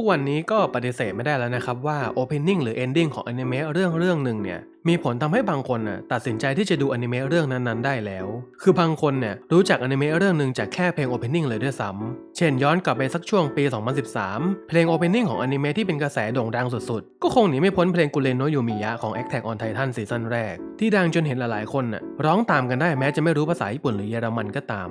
ทุกวันนี้ก็ปฏิเสธไม่ได้แล้วนะครับว่า Opening หรือ Ending ของอนิเมะเรื่องเรื่องหนึ่งเนี่ยมีผลทำให้บางคนน่ะตัดสินใจที่จะดูอนิเมะเรื่องนั้นๆ ได้แล้ว คือบางคนเนี่ยรู้จักอนิเมะเรื่องหนึ่งจากแค่เพลง Opening เลยด้วยซ้ำเช่นย้อนกลับไปสักช่วงปี 2013 เพลง Opening ของอนิเมะที่เป็นกระแสโด่งดังสุดๆ ก็คงหนีไม่พ้นเพลงกุเรนโนยูมิยะของ Attack on Titan ซีซั่นแรก ที่ดังจนเห็นหลายๆคนน่ะร้องตามกันได้แม้จะไม่รู้ภาษาญี่ปุ่นหรือเยอรมันก็ตาม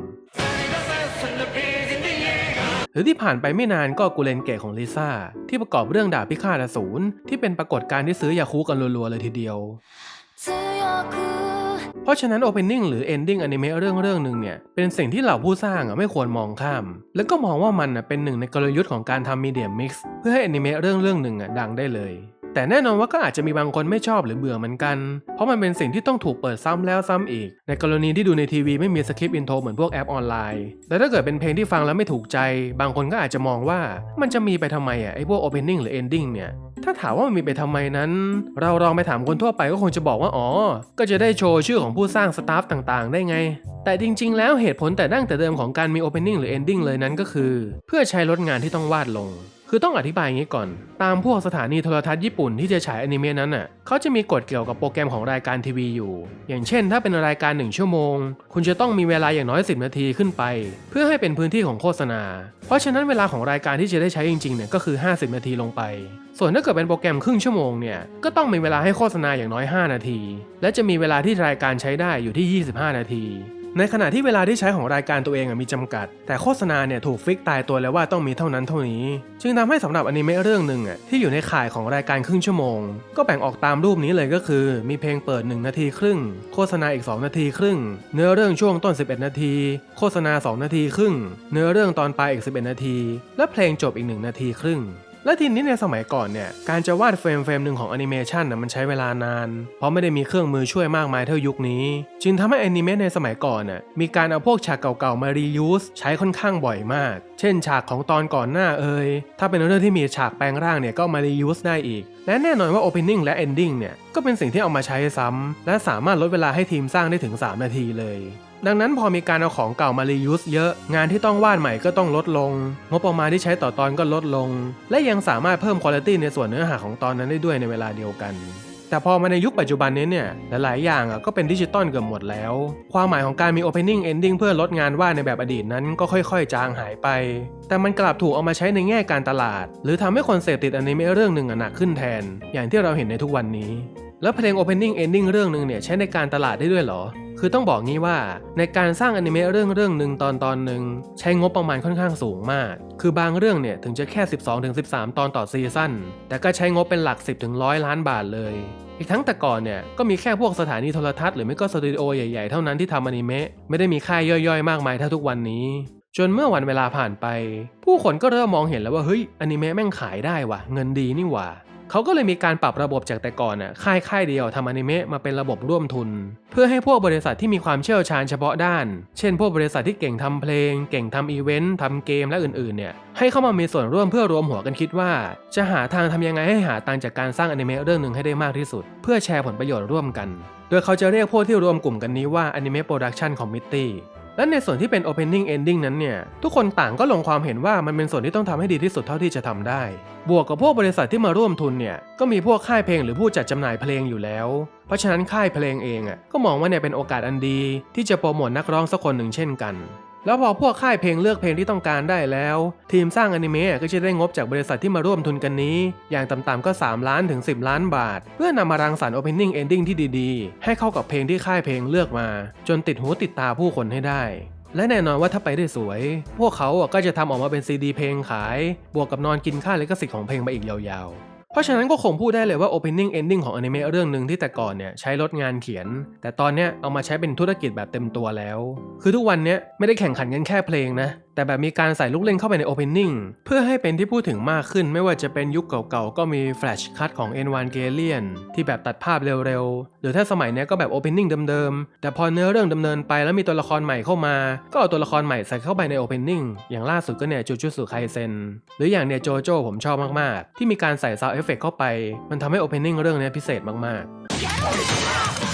รือที่ผ่านไปไม่นานก็กูเลนเกของลิซ่าที่ประกอบเรื่องดาบพิฆาตอสูรที่เป็นปรากฏการณ์ที่ซื้อยาคูกันรัวๆเลยทีเดียว เพราะฉะนั้นโอเพนนิ่งหรือเอนดิ้งอนิเมะเรื่องเรื่องหนึ่งเนี่ยเป็นสิ่งที่เหล่าผู้สร้างอะไม่ควรมองข้าม แล้วก็มองว่ามันอะเป็นหนึ่งในกลยุทธ์ของการทำมีเดียมิกซ์เพื่อให้อนิเมะเรื่องเรื่องหนึ่งอะดังได้เลย แต่แน่นอนว่าก็อาจจะมีบางคนไม่ชอบหรือเบื่อเหมือนกัน เพราะมันเป็นสิ่งที่ต้องถูกเปิดซ้ำแล้วซ้ำอีก ในกรณีที่ดูในทีวีไม่มีสคริปต์อินโทรเหมือนพวกแอปออนไลน์และถ้าเกิดเป็นเพลงที่ฟังแล้วไม่ถูกใจ บางคนก็อาจจะมองว่ามันจะมีไปทำไมอะไอ้พวกโอเพนนิ่งหรือเอนดิ้งเนี่ย ถ้าถามว่ามันมีไปทำไมนั้น เราลองไปถามคนทั่วไปก็คงจะบอกว่าอ๋อ ก็จะได้โชว์ชื่อของผู้สร้างสตาฟต่างๆ ได้ไง แต่จริง ๆ แล้วเหตุผลแต่ดั้งแต่เดิมของการมี Opening หรือ Ending เลยนั้นก็คือ เพื่อใช้ลดงานที่ต้องวาดลงคือต้องอธิบายอย่างนี้ก่อน ตามพวกสถานีโทรทัศน์ญี่ปุ่นที่จะฉายอนิเมะนั้นน่ะเขาจะมีกฎเกี่ยวกับโปรแกรมของรายการทีวีอยู่ อย่างเช่น ถ้าเป็นรายการ 1 ชั่วโมง คุณจะต้องมีเวลาอย่างน้อย 10 นาทีขึ้นไป เพื่อให้เป็นพื้นที่ของโฆษณา เพราะฉะนั้นเวลาของรายการที่จะได้ใช้จริงๆเนี่ยก็คือ 50 นาทีลงไป ส่วนถ้าเกิดเป็นโปรแกรมครึ่งชั่วโมงเนี่ยก็ต้องมีเวลาให้โฆษณาอย่างน้อย 5 นาที และจะมีเวลาที่รายการใช้ได้อยู่ที่ 25 นาที ในขณะที่เวลาที่ใช้ของรายการตัวเองมีจำกัด แต่โฆษณาเนี่ยถูกฟิกตายตัวแล้วว่าต้องมีเท่านั้นเท่านี้ จึงทำให้สำหรับอนิเมะเรื่องหนึ่งอะที่อยู่ในข่ายของรายการครึ่งชั่วโมง ก็แบ่งออกตามรูปนี้เลยก็คือ มีเพลงเปิด 1 นาทีครึ่ง โฆษณาอีก 2 นาทีครึ่ง เนื้อเรื่องช่วงต้น 11 นาที โฆษณา 2 นาทีครึ่ง เนื้อเรื่องตอนปลายอีก 11 นาที และเพลงจบอีก 1 นาทีครึ่ง และทีนี้ในสมัยก่อนเนี่ย การจะวาดเฟรมเฟรมหนึ่งของแอนิเมชันน่ะมันใช้เวลานาน เพราะไม่ได้มีเครื่องมือช่วยมากมายเท่ายุคนี้ จึงทำให้แอนิเมะในสมัยก่อนน่ะมีการเอาพวกฉากเก่าๆมารียูสใช้ค่อนข้างบ่อยมาก เช่น ฉากของตอนก่อนหน้าเอ่ยถ้าเป็นเรื่องที่มีฉากแปลงร่างเนี่ยก็มารียูสได้อีก และแน่นอนว่า Opening และ Ending เนี่ยก็เป็นสิ่งที่เอามาใช้ซ้ำและสามารถลดเวลาให้ทีมสร้างได้ถึง 3 นาทีเลย ดังนั้นพอมีการเอาของเก่ามารียูสเยอะ งานที่ต้องวาดใหม่ก็ต้องลดลง งบประมาณที่ใช้ต่อตอนก็ลดลง และยังสามารถเพิ่มคุณภาพในส่วนเนื้อหาของตอนนั้นได้ด้วยในเวลาเดียวกัน แต่พอมาในยุคปัจจุบันนี้เนี่ยหลายๆอย่างก็เป็นดิจิตอลเกือบหมดแล้ว ความหมายของการมี Opening Ending เพื่อลดงานวาดในแบบอดีตนั้นก็ค่อยๆ จางหายไป แต่มันกลับถูกเอามาใช้ในแง่การตลาด หรือทำให้คนเสพติดอนิเมะเรื่องหนึ่งหนักขึ้นแทน อย่างที่เราเห็นในทุกวันนี้แล้วเพลง Opening Ending เรื่องหนึ่งเนี่ยใช้ในการตลาดได้ด้วยเหรอ คือต้องบอกงี้ว่าในการสร้างอนิเมะเรื่องเรื่องหนึ่งตอนตอนหนึ่งใช้งบประมาณค่อนข้างสูงมาก คือบางเรื่องเนี่ยถึงจะแค่ 12-13 ตอนต่อซีซั่นแต่ก็ใช้งบเป็นหลัก 10ถึง100ล้านบาทเลย อีกทั้งแต่ก่อนเนี่ยก็มีแค่พวกสถานีโทรทัศน์หรือไม่ก็สตูดิโอใหญ่ๆเท่านั้นที่ทำอนิเมะไม่ได้มีค่ายย่อยๆ มากมายเท่าทุกวันนี้จนเมื่อวันเวลาผ่านไป ผู้คนก็เริ่มมองเห็นแล้วว่าเฮ้ยอนิเมะแม่งขายได้ว่ะ เงินดีนี่หว่า เขาก็เลยมีการปรับระบบจากแต่ก่อนน่ะค่ายค่ายเดียวทำอนิเมะมาเป็นระบบร่วมทุน เพื่อให้พวกบริษัทที่มีความเชี่ยวชาญเฉพาะด้าน เช่น พวกบริษัทที่เก่งทำเพลง เก่งทำอีเวนต์ทำเกมและอื่นๆเนี่ยให้เข้ามามีส่วนร่วมเพื่อรวมหัวกันคิดว่า จะหาทางทำยังไงให้หาตังจากการสร้างอนิเมะเรื่องหนึ่งให้ได้มากที่สุด เพื่อแชร์ผลประโยชน์ร่วมกัน โดยเขาจะเรียกพวกที่รวมกลุ่มกันนี้ว่า Anime Production Committee และในส่วนที่เป็น Opening Ending นั้นเนี่ย ทุกคนต่างก็ลงความเห็นว่ามันเป็นส่วนที่ต้องทำให้ดีที่สุดเท่าที่จะทำได้ บวกกับพวกบริษัทที่มาร่วมทุนเนี่ย ก็มีพวกค่ายเพลงหรือผู้จัดจำหน่ายเพลงอยู่แล้ว เพราะฉะนั้นค่ายเพลงเองอะก็มองว่าเนี่ยเป็นโอกาสอันดี ที่จะโปรโมทนักร้องสักคนหนึ่งเช่นกัน แล้วพอพวกค่ายเพลงเลือกเพลงที่ต้องการได้แล้ว ทีมสร้างอนิเมะก็จะได้งบจากบริษัทที่มาร่วมทุนกันนี้ อย่างต่ำๆก็ 3 ล้านถึง 10 ล้านบาท เพื่อนำมารังสรรค์ Opening Ending ที่ดีๆ ให้เข้ากับเพลงที่ค่ายเพลงเลือกมา จนติดหูติดตาผู้คนให้ได้และแน่นอนว่าถ้าไปได้สวย พวกเขาก็จะทำออกมาเป็นซีดีเพลงขาย บวกกับนอนกินค่าลิขสิทธิ์ของเพลงไปอีกยาวๆ ราะฉะนั้นก็คงพูดได้เลยว่า Opening Ending ของอนิเมะเรื่องหนึ่งที่แต่ก่อนเนี่ยใช้ลดงานเขียน แต่ตอนเนี้ยเอามาใช้เป็นธุรกิจแบบเต็มตัวแล้ว คือทุกวันเนี้ยไม่ได้แข่งขันกันแค่เพลงนะ แต่แบบมีการใส่ลูกเล่นเข้าไปใน Opening เพื่อให้เป็นที่พูดถึงมากขึ้นไม่ว่าจะเป็นยุคเก่าๆ ก็มี Flash Cut ของ Evangelion ที่แบบตัดภาพเร็วๆ หรือถ้าสมัยนี้ก็แบบ Opening เดิมๆ แต่พอเนื้อเรื่องดำเนินไปแล้วมีตัวละครใหม่เข้ามา ก็เอาตัวละครใหม่ใส่เข้าไปใน Opening อย่างล่าสุดก็เนี่ยจูจูสุไคเซนหรืออย่างเนี่ยโจโจ้ผมชอบมากๆ ที่มีการใส่ Sound Effect เข้าไป มันทำให้ Opening เรื่องนี้พิเศษมากๆ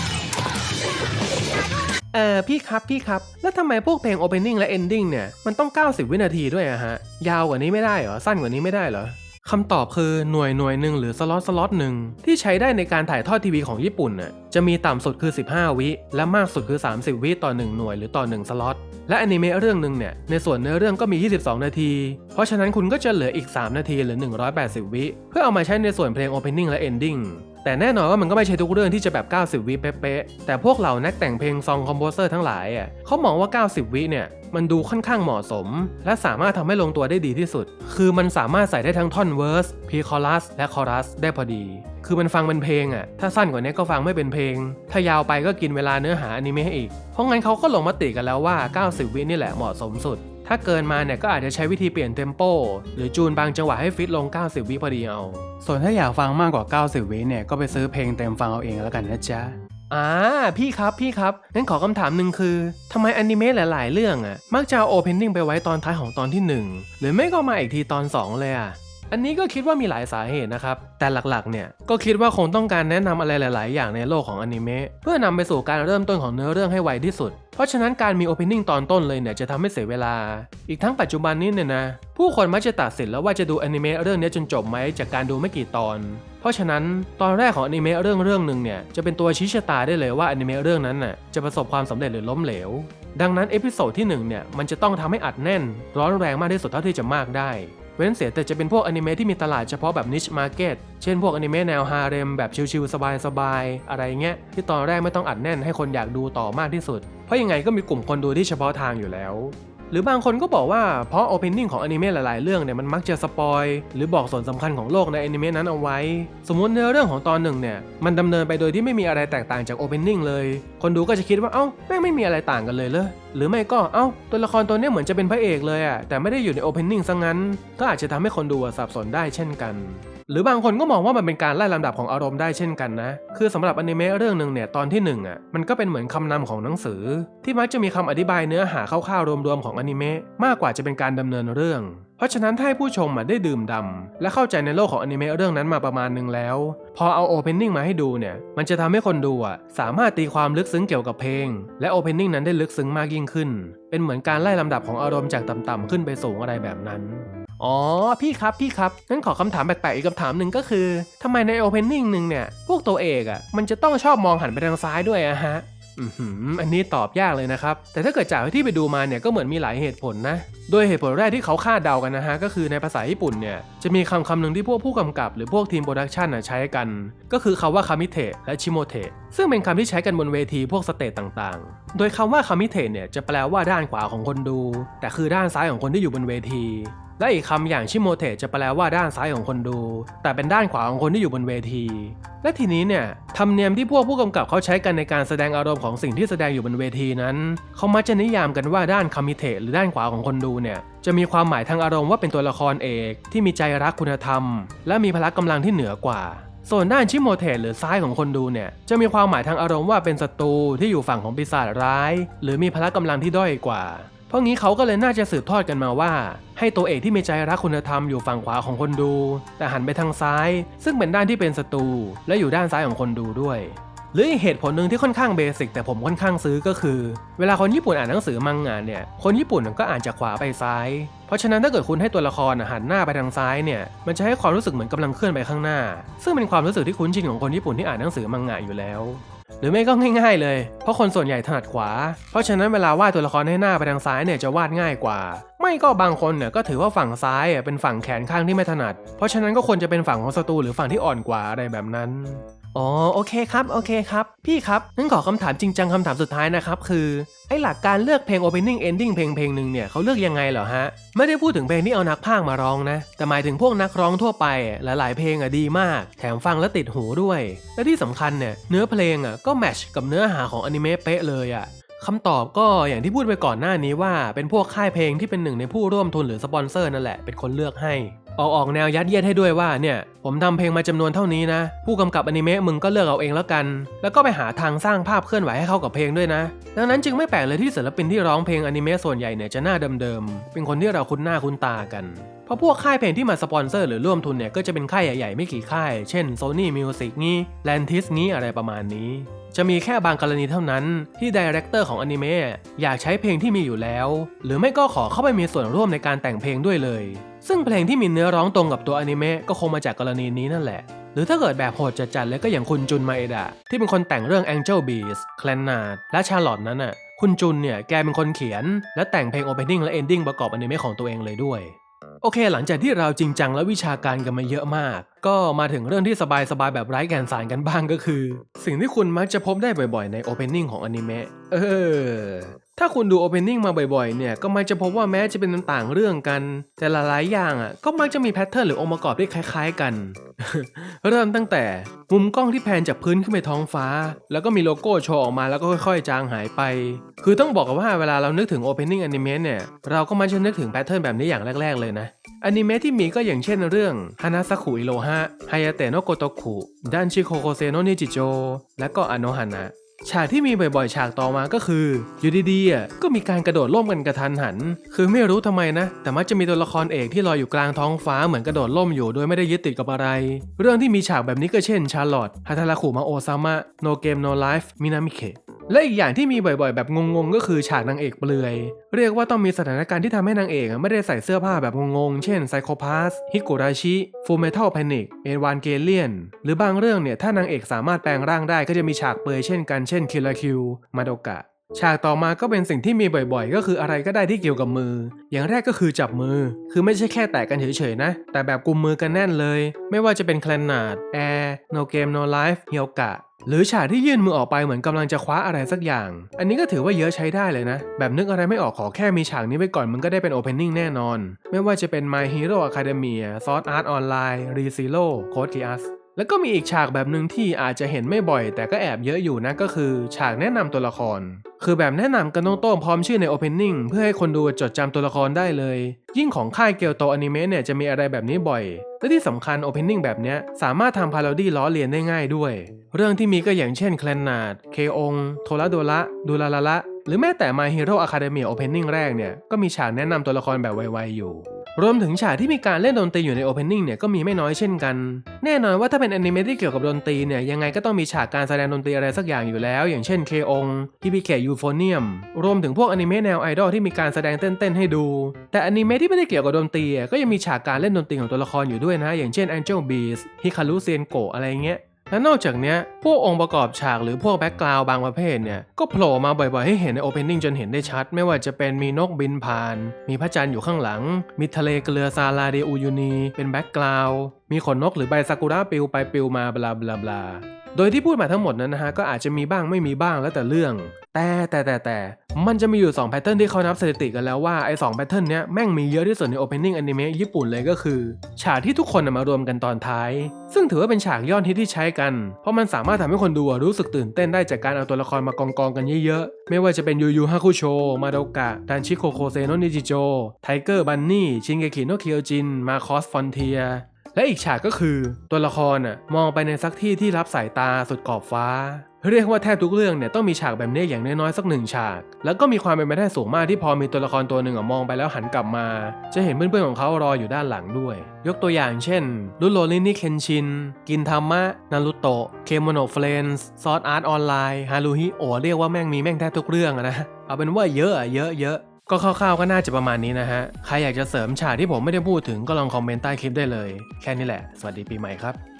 เออพี่ครับพี่ครับ แล้วทำไมพวกเพลง Opening และ Ending เนี่ย มันต้อง 90 วินาทีด้วยอะฮะ ยาวกว่านี้ไม่ได้เหรอ สั้นกว่านี้ไม่ได้เหรอคำตอบคือหน่วยหน่วยหนึ่งหรือสล็อตสล็อตหนึ่งที่ใช้ได้ในการถ่ายทอดทีวีของญี่ปุ่นน่ะจะมีต่ำสุดคือ 15 วิ และมากสุดคือ 30 วิต่อ 1 หน่วยหรือต่อ 1 สล็อตและอนิเมะเรื่องหนึ่งเนี่ยในส่วนเนื้อเรื่องก็มี 22 นาที เพราะฉะนั้นคุณก็จะเหลืออีก 3 นาทีหรือ 180 วิ เพื่อเอามาใช้ในส่วนเพลง Opening และ Ending แต่แน่นอนว่ามันก็ไม่ใช่ทุกเรื่องที่จะแบบ 90 วิเป๊ะๆ แต่พวกเหล่านักแต่งเพลงซองคอมโพเซอร์ทั้งหลายอะเขามองว่า 90 วิเนี่ยมันดูค่อนข้างเหมาะสม และสามารถทำให้ลงตัวได้ดีที่สุด คือมันสามารถใส่ได้ทั้งท่อนเวอร์สพีคอรัสและคอรัสได้พอดี คือมันฟังเป็นเพลงอะ ถ้าสั้นกว่านี้ก็ฟังไม่เป็นเพลง ถ้ายาวไปก็กินเวลาเนื้อหาอนิเมะอีก เพราะงั้นเขาก็ลงมติกันแล้วว่า 90 วินี่แหละเหมาะสมสุด ถ้าเกินมาเนี่ยก็อาจจะใช้วิธีเปลี่ยนเทมโป หรือจูนบางจังหวะให้ฟิตลง 90 วิพอดีเอา ส่วนถ้าอยากฟังมากกว่า 90 วิเนี่ยก็ไปซื้อเพลงเต็มฟังเอาเองแล้วกันนะจ๊ะอ่าพี่ครับพี่ครับงั้นขอคำถามหนึ่งคือทำไมอนิเมะหลาย ๆ เรื่องอะมักจะเอาโอเพนนิ่งไปไว้ตอนท้ายของตอนที่ 1 หรือไม่ก็มาอีกทีตอน 2 เลยอะ อันนี้ก็คิดว่ามีหลายสาเหตุนะครับ แต่หลักๆเนี่ยก็คิดว่าคงต้องการแนะนำอะไรหลาย ๆ อย่างในโลกของอนิเมะเพื่อนำไปสู่การเริ่มต้นของเนื้อเรื่องให้ไวที่สุด เพราะฉะนั้นการมีโอเพนนิ่งตอนต้นเลยเนี่ยจะทำให้เสียเวลา อีกทั้งปัจจุบันนี้เนี่ยนะผู้คนมักจะตัดสินแล้วว่าจะดูอนิเมะเรื่องนี้จนจบไหมจากการดูไม่กี่ตอน เพราะฉะนั้นตอนแรกของอนิเมะเรื่องเรื่องหนึ่งเนี่ยจะเป็นตัวชี้ชะตาได้เลยว่าอนิเมะเรื่องนั้นน่ะจะประสบความสำเร็จหรือล้มเหลว ดังนั้นเอพิโซดที่1เนี่ยมันจะต้องทำให้อัดแน่น ร้อนแรงมากที่สุดเท่าที่จะมากได้ เว้นเสียแต่จะเป็นพวกอนิเมะที่มีตลาดเฉพาะแบบนิชมาร์เก็ตเช่นพวกอนิเมะแนวฮาเร็มแบบชิลๆสบายๆ อะไรเงี้ย ที่ตอนแรกไม่ต้องอัดแน่นให้คนอยากดูต่อมากที่สุด เพราะยังไงก็มีกลุ่มคนดูที่เฉพาะทางอยู่แล้ว หรือบางคนก็บอกว่าเพราะโอเพนนิ่งของอนิเมะหลายๆ เรื่องเนี่ยมันมักจะสปอยหรือบอกส่วนสำคัญของโลกในอนิเมะนั้นเอาไว้ สมมติเนื้อเรื่องของตอนหนึ่งเนี่ยมันดำเนินไปโดยที่ไม่มีอะไรแตกต่างจากโอเพนนิ่งเลย คนดูก็จะคิดว่าเอ้าแม่งไม่มีอะไรต่างกันเลยเลยหรือไม่ก็เอ้าตัวละครตัวนี้เหมือนจะเป็นพระเอกเลยอะแต่ไม่ได้อยู่ในโอเพนนิ่งซะงั้น ก็อาจจะทำให้คนดูสับสนได้เช่นกัน หรือบางคนก็มองว่ามันเป็นการไล่ลำดับของอารมณ์ได้เช่นกันนะ คือสำหรับอนิเมะเรื่องหนึ่งเนี่ยตอนที่หนึ่งอะมันก็เป็นเหมือนคำนำของหนังสือ ที่มักจะมีคำอธิบายเนื้อหาคร่าวๆรวมๆของอนิเมะมากกว่าจะเป็นการดำเนินเรื่อง เพราะฉะนั้นถ้าให้ผู้ชมอะได้ดื่มด่ำและเข้าใจในโลกของอนิเมะเรื่องนั้นมาประมาณหนึ่งแล้ว พอเอาโอเพนนิ่งมาให้ดูเนี่ยมันจะทำให้คนดูอะสามารถตีความลึกซึ้งเกี่ยวกับเพลง และโอเพนนิ่งนั้นได้ลึกซึ้งมากยิ่งขึ้น เป็นเหมือนการไล่ลำดับของอารมณ์จากต่ำๆขึ้นไปสูงอะไรแบบนั้น อ๋อ พี่ครับพี่ครับงั้นขอคำถามแปลกๆอีกคำถามหนึ่งก็คือทำไมในโอเพนนิ่งหนึ่งเนี่ย พวกตัวเอกอะ่ะ มันจะต้องชอบมองหันไปทางซ้ายด้วยอะฮะอือหืออันนี้ตอบยากเลยนะครับ แต่ถ้าเกิดจากที่ไปดูมาเนี่ยก็เหมือนมีหลายเหตุผลนะ โดยเหตุผลแรกที่เขาคาดเดากันนะฮะ ก็คือในภาษาญี่ปุ่นเนี่ย จะมีคำคำหนึ่งที่พวกผู้กำกับ หรือพวกทีมโปรดักชันใช้กัน ก็คือคำว่าคามิเทะและชิโมเทะซึ่งเป็นคำที่ใช้กันบนเวทีพวกสเตจต่างๆ โดยคำว่าคามิเทะเนี่ยจะแปลว่าด้านขวาของคนดู แต่คือด้านซ้ายของคนที่อยู่บนเวที และอีกคำอย่างชิโมเทะจะแปลว่าด้านซ้ายของคนดู แต่เป็นด้านขวาของคนที่อยู่บนเวที และทีนี้เนี่ยธรรมเนียมที่พวกผู้กำกับเขาใช้กันในการแสดงอารมณ์ของสิ่งที่แสดงอยู่บนเวทีนั้น เขามักจะนิยามกันว่าด้านคามิเทะหรือด้านขวาของคนดูเนี่ยจะมีความหมายทางอารมณ์ว่าเป็นตัวละครเอกที่มีใจรักคุณธรรม และมีพละกำลังที่เหนือกว่าส่วนด้านชิโมเทหรือซ้ายของคนดูเนี่ยจะมีความหมายทางอารมณ์ว่าเป็นศัตรูที่อยู่ฝั่งของปีศาจร้าย หรือมีพละกำลังที่ด้อยกว่า ราะงี้เขาก็เลยน่าจะสืบทอดกันมาว่า ให้ตัวเอกที่มีใจรักคุณธรรมอยู่ฝั่งขวาของคนดู แต่หันไปทางซ้าย ซึ่งเป็นด้านที่เป็นศัตรูและอยู่ด้านซ้ายของคนดูด้วยหรืออีกเหตุผลหนึ่งที่ค่อนข้างเบสิกแต่ผมค่อนข้างซื้อก็คือ เวลาคนญี่ปุ่นอ่านหนังสือมังงะเนี่ย คนญี่ปุ่นก็อ่านจากขวาไปซ้าย เพราะฉะนั้นถ้าเกิดคุณให้ตัวละครหันหน้าไปทางซ้ายเนี่ย มันจะให้ความรู้สึกเหมือนกำลังเคลื่อนไปข้างหน้า ซึ่งเป็นความรู้สึกที่คุ้นชินของคนญี่ปุ่นที่อ่านหนังสือมังงะอยู่แล้ว รือไม่ก็ง่ายๆเลย เพราะคนส่วนใหญ่ถนัดขวา เพราะฉะนั้นเวลาวาดตัวละครให้หน้าไปทางซ้ายเนี่ยจะวาดง่ายกว่า ไม่ก็บางคนเนี่ยก็ถือว่าฝั่งซ้ายเป็นฝั่งแขนข้างที่ไม่ถนัด เพราะฉะนั้นก็ควรจะเป็นฝั่งของศัตรูหรือฝั่งที่อ่อนกว่าอะไรแบบนั้น อ๋อโอเคครับโอเคครับพี่ครับงั้นขอคำถามจริงจังคำถามสุดท้ายนะครับคือไอหลักการเลือกเพลง opening ending เพลงเพลงหนึ่งเนี่ยเขาเลือกยังไงเหรอฮะ ไม่ได้พูดถึงเพลงที่เอานักพากย์มาร้องนะ แต่หมายถึงพวกนักร้องทั่วไปอะหลายๆเพลงอะดีมาก แถมฟังแล้วติดหูด้วย และที่สำคัญเนี่ยเนื้อเพลงอะก็แมชกับเนื้อหาของอนิเมะเป๊ะเลยอะ คำตอบก็อย่างที่พูดไปก่อนหน้านี้ว่า เป็นพวกค่ายเพลงที่เป็นหนึ่งในผู้ร่วมทุนหรือสปอนเซอร์นั่นแหละเป็นคนเลือกให้ออกออกแนวยัดเยียดให้ด้วยว่าเนี่ย ผมทำเพลงมาจำนวนเท่านี้นะ ผู้กำกับอนิเมะมึงก็เลือกเอาเองแล้วกัน แล้วก็ไปหาทางสร้างภาพเคลื่อนไหวให้เข้ากับเพลงด้วยนะ ดังนั้นจึงไม่แปลกเลยที่ศิลปินที่ร้องเพลงอนิเมะส่วนใหญ่เนี่ยจะหน้าเดิมๆเป็นคนที่เราคุ้นหน้าคุ้นตากันเพราะพวกค่ายเพลงที่มาสปอนเซอร์หรือร่วมทุนเนี่ยก็จะเป็นค่ายใหญ่ๆไม่กี่ค่าย เช่น Sony Music งี้ Lantis งี้อะไรประมาณนี้ จะมีแค่บางกรณีเท่านั้นที่ดีเรคเตอร์ของอนิเมะอยากใช้เพลงที่มีอยู่แล้ว หรือไม่ก็ขอเข้าไปมีส่วนร่วมในการแต่งเพลงด้วยเลย ซึ่งเพลงที่มีเนื้อร้องตรงกับตัวอนิเมะก็คงมาจากกรณีนี้นั่นแหละ หรือถ้าเกิดแบบโหดจัดๆเลยก็อย่างคุณจุนมาเอดะที่เป็นคนแต่งเรื่อง Angel Beats c l a n n a d และ Charlotte นั้นน่ะคุณจุนเนี่ยแกเป็นคนเขียน และแต่งเพลง Opening และ Ending ประกอบอนิเมะของตัวเองเลยด้วย โอเค หลังจากที่เราจริงจังและวิชาการกันมาเยอะมาก ก็มาถึงเรื่องที่สบายๆแบบไร้แกนสารกันบ้างก็คือ สิ่งที่คุณมักจะพบได้บ่อยๆในโอเพนนิ่งของอนิเมะ เออ ถ้าคุณดู Opening มาบ่อยๆ เนี่ย ก็มักจะพบว่าแม้จะเป็นต่างเรื่องกัน แต่ละหลายอย่างอะ ก็มักจะมีแพทเทิร์นหรือองค์ประกอบที่คล้าย ๆ กัน เริ่มตั้งแต่มุมกล้องที่แพนจากพื้นขึ้นไปท้องฟ้า แล้วก็มีโลโก้โชว์ออกมาแล้วก็ค่อยๆ จางหายไป คือต้องบอกกันว่าเวลาเรานึกถึง Opening Anime เมะเนี่ย เราก็มักจะนึกถึงแพทเทิร์นแบบนี้อย่างแรก ๆ เลยนะอนิเมะที่มีก็อย่างเช่นเรื่องฮานาซาคุอิโรฮะฮายาเตะโนโกโตคุดันชิโคโคเซโนนิจิโจและก็อโนฮานะ ฉากที่มีบ่อยๆ ฉากต่อมาก็คืออยู่ดีๆก็มีการกระโดดร่มกันกระทันหัน คือไม่รู้ทำไมนะ แต่มักจะมีตัวละครเอกที่ลอยอยู่กลางท้องฟ้าเหมือนกระโดดร่มอยู่โดยไม่ได้ยึดติดกับอะไร เรื่องที่มีฉากแบบนี้ก็เช่นชาร์ลอตฮาทาราคุมาโอซามะโนเกมโนไลฟ์มินามิเคะและอีกอย่างที่มีบ่อยๆ แบบงงๆ ก็คือฉากนางเอกเปลือย เรียกว่าต้องมีสถานการณ์ที่ทำให้นางเอกไม่ได้ใส่เสื้อผ้าแบบงงๆ เช่นไซโคพาสฮิโกราชิฟูเมทัลแพนิกเอวานเกเลียน หรือบางเรื่องเนี่ย ถ้านางเอกสามารถแปลงร่างได้ก็จะมีฉากเปลือยเช่นกันเช่นคิลาคิวมาโดกะฉากต่อมาก็เป็นสิ่งที่มีบ่อยๆ ก็คืออะไรก็ได้ที่เกี่ยวกับมือ อย่างแรกก็คือจับมือ คือไม่ใช่แค่แตะกันเฉยๆนะ แต่แบบกุมมือกันแน่นเลย ไม่ว่าจะเป็นแคลนนาดแอร์โนเกมโนไลฟ์เฮียวกะ หรือฉากที่ยื่นมือออกไปเหมือนกำลังจะคว้าอะไรสักอย่าง อันนี้ก็ถือว่าเยอะใช้ได้เลยนะ แบบนึกอะไรไม่ออกขอแค่มีฉากนี้ไว้ก่อนมันก็ได้เป็นโอเพนนิ่งแน่นอน ไม่ว่าจะเป็น My Hero Academia Sword Art Online ReZero Code Geass แล้วก็มีอีกฉากแบบหนึ่งที่อาจจะเห็นไม่บ่อย แต่ก็แอบเยอะอยู่นะก็คือ ฉากแนะนำตัวละคร คือแบบแนะนำกันตรงๆพร้อมชื่อใน Opening เพื่อให้คนดูจดจำตัวละครได้เลย ยิ่งของค่ายเกียวโตอนิเมะเนี่ยจะมีอะไรแบบนี้บ่อย และที่สำคัญ Opening แบบเนี้ยสามารถทำพาโรดี้ล้อเลียนได้ง่ายด้วย เรื่องที่มีก็อย่างเช่นแคลนนาดเคองโทระโดระดูลาลาละหรือแม้แต่ My Hero Academia Opening แรกเนี่ยก็มีฉากแนะนำตัวละครแบบไวๆอยู่ รวมถึงฉากที่มีการเล่นดนตรีอยู่ใน Opening เนี่ยก็มีไม่น้อยเช่นกัน แน่นอนว่าถ้าเป็นอนิเมะที่เกี่ยวกับดนตรีเนี่ยยังไงก็ต้องมีฉากการแสดงดนตรีอะไรสักอย่างอยู่แล้ว อย่างเช่นเคองที่พีเคยูโฟเนียมรวมถึงพวกอนิเมะแนวไอดอลที่มีการแสดงเต้นๆให้ดู แต่อนิเมะที่ไม่ได้เกี่ยวกับดนตรีก็ยังมีฉากการเล่นดนตรีของตัวละครอยู่ด้วยนะ อย่างเช่น Angel Beats ฮิคารุเซียนโกะอะไรเงี้ย และนอกจากนี้พวกองค์ประกอบฉากหรือพวกแบ็กกราวบางประเภทเนี่ยก็โผล่มาบ่อยๆให้เห็นในโอเพนนิ่งจนเห็นได้ชัด ไม่ว่าจะเป็นมีนกบินผ่าน มีพระจันทร์อยู่ข้างหลัง มีทะเลเกลือซาลาเดอูยูนีเป็นแบ็กกราวมีขนนกหรือใบซากุระปลิวไปปลิวมาบลาบลาบลา โดยที่พูดมาทั้งหมดนั้นนะฮะก็อาจจะมีบ้างไม่มีบ้างแล้วแต่เรื่อง แต่แต่แต่แต่มันจะมีอยู่2แพทเทิร์นที่เขานับสถิติกันแล้วว่าไอ้สองแพทเทิร์นเนี้ยแม่งมีเยอะที่สุดใน Opening Anime ญี่ปุ่นเลยก็คือ ฉากที่ทุกคนมารวมกันตอนท้าย ซึ่งถือว่าเป็นฉากยอดฮิตที่ใช้กัน เพราะมันสามารถทำให้คนดูรู้สึกตื่นเต้นได้จากการเอาตัวละครมากองกองๆกันเยอะๆ ไม่ว่าจะเป็นยูยูฮาคุโชมาโดกะดันชิโคโคเซโนนิจิโจไทเกอร์บันนี่ชินเกคิโนเคียวจินมาคอสฟอนเทีย และอีกฉากก็คือตัวละครน่ะมองไปในสักที่ที่รับสายตาสุดขอบฟ้า เรียกว่าแทบทุกเรื่องเนี่ยต้องมีฉากแบบนี้อย่างน้อยๆสักหนึ่งฉาก แล้วก็มีความเป็นไปได้สูงมากที่พอมีตัวละครตัวหนึ่งอมองไปแล้วหันกลับมา จะเห็นเพื่อนๆของเขารออยู่ด้านหลังด้วย ยกตัวอย่างเช่นรุโรลินิเคนชิน กินทามะ นารุโตะ เคโมโนเฟรนส์ซอสอาร์ตออนไลน์ ฮารุฮิโอเรียกว่าแม่งมีแม่งแทบทุกเรื่องนะ เอาเป็นว่าเยอะอะเยอะเยอะ ก็คร่าวๆก็น่าจะประมาณนี้นะฮะ ใครอยากจะเสริมฉากที่ผมไม่ได้พูดถึงก็ลองคอมเมนต์ใต้คลิปได้เลย แค่นี้แหละ สวัสดีปีใหม่ครับ